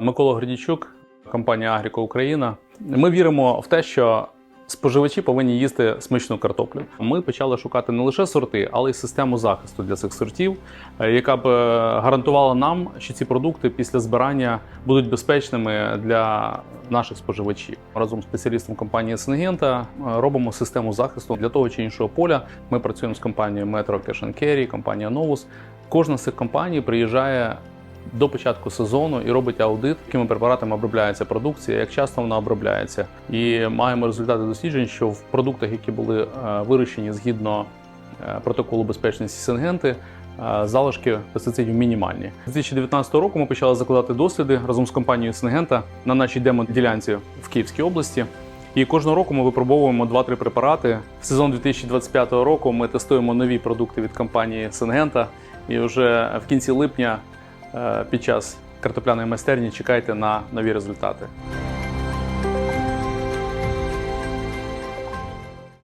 Микола Гордійчук, компанія Агріко Україна. Ми віримо в те, що споживачі повинні їсти смачну картоплю. Ми почали шукати не лише сорти, але й систему захисту для цих сортів, е, яка б е, гарантувала нам, що ці продукти після збирання будуть безпечними для наших споживачів. Разом з спеціалістом компанії Сингента робимо систему захисту для того чи іншого поля. Ми працюємо з компанією Metro Cash Carry, компанія Novus. Кожна з цих компаній приїжджає до початку сезону і робить аудит, якими препаратами обробляється продукція, як часто вона обробляється. І маємо результати досліджень, що в продуктах, які були е, вирощені згідно е, протоколу безпечності Сингенти, е, залишки пестицидів мінімальні. З 2019 року ми почали закладати досліди разом з компанією Сингента на нашій демо-ділянці в Київській області. І кожного року ми випробовуємо 2-3 препарати. В сезон 2025 року ми тестуємо нові продукти від компанії Сингента. І вже в кінці липня під час картопляної майстерні чекайте на нові результати.